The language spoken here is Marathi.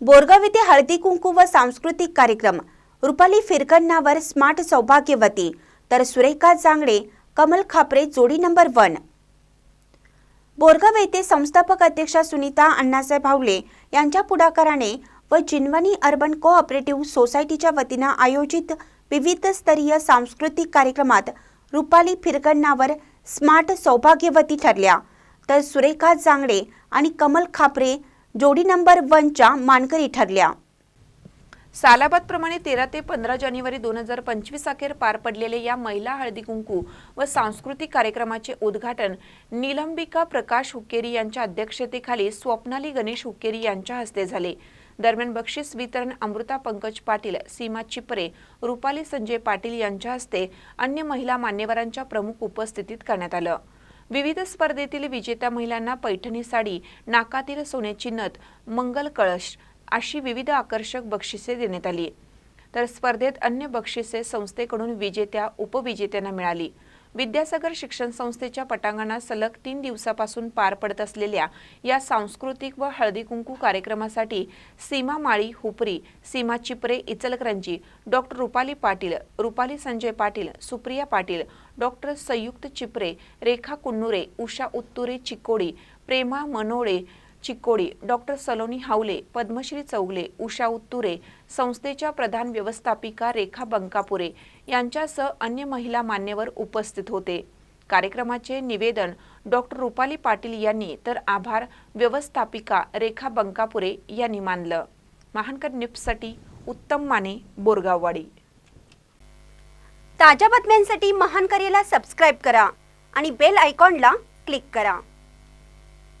बोरगाव येथे हळदी कुंकू व सांस्कृतिक कार्यक्रम. रुपाली फिरकन्नावर स्मार्ट सौभाग्यवती. तर सुरेखा जांगडे कमल खापरे जोडी नंबर वन. बोरगाव येथे संस्थापक अध्यक्षा सुनीता अण्णासाहेब भावले यांच्या पुढाकाराने व जिनवणी अर्बन कोऑपरेटिव्ह सोसायटीच्या वतीनं आयोजित विविध स्तरीय सांस्कृतिक कार्यक्रमात रुपाली फिरकन्नावर स्मार्ट सौभाग्यवती ठरल्या. तर सुरेखा जांगडे आणि कमल खापरे जोडी नंबर वनच्या मानकरी ठरल्या. सालाबादप्रमाणे तेरा ते पंधरा जानेवारी दोन हजार पंचवीस अखेर पार पडलेले या महिला हळदी कुंकू व सांस्कृतिक कार्यक्रमाचे उद्घाटन निलंबिका प्रकाश हुक्केरी यांच्या अध्यक्षतेखाली स्वप्नाली गणेश हुक्केरी यांच्या हस्ते झाले. दरम्यान बक्षीस वितरण अमृता पंकज पाटील सीमा चिपरे रुपाली संजय पाटील यांच्या हस्ते अन्य महिला मान्यवरांच्या प्रमुख उपस्थितीत करण्यात आलं. विविध स्पर्धेतील विजेत्या महिलांना पैठणी साडी नाकातील सोन्याची नथ मंगल कळश अशी विविध आकर्षक बक्षिसे देण्यात आली. तर स्पर्धेत अन्य बक्षिसे संस्थेकडून विजेत्या उपविजेत्यांना मिळाली. विद्यासागर शिक्षण संस्थेच्या पटांगणात सलग तीन दिवसापासून पार पडत असलेल्या या सांस्कृतिक व हळदी कुंकू कार्यक्रमासाठी Seema Mali Hupari Seema Chipre Ichalkaranji doctor Rupali Patil Rupali Sanjay Patil Supriya Patil doctor Sanyukta Chipre Rekha Kunnure Usha Utture Chikodi Prema Manole Chikodi doctor Saloni Havale Padmashri Chougale Usha Utture संस्थेच्या प्रधान व्यवस्थापिका रेखा बंकापुरे यांच्यासह अन्य महिला मान्यवर उपस्थित होते. कार्यक्रमाचे निवेदन डॉक्टर रुपाली पाटील यांनी तर आभार व्यवस्थापिका रेखा बंकापुरे यांनी मानलं. महानकर निप्ससाठी उत्तम माने बोरगाववाडी. ताज्या बातम्यांसाठी महानकरेला सबस्क्राईब करा आणि बेल आयकॉनला क्लिक करा.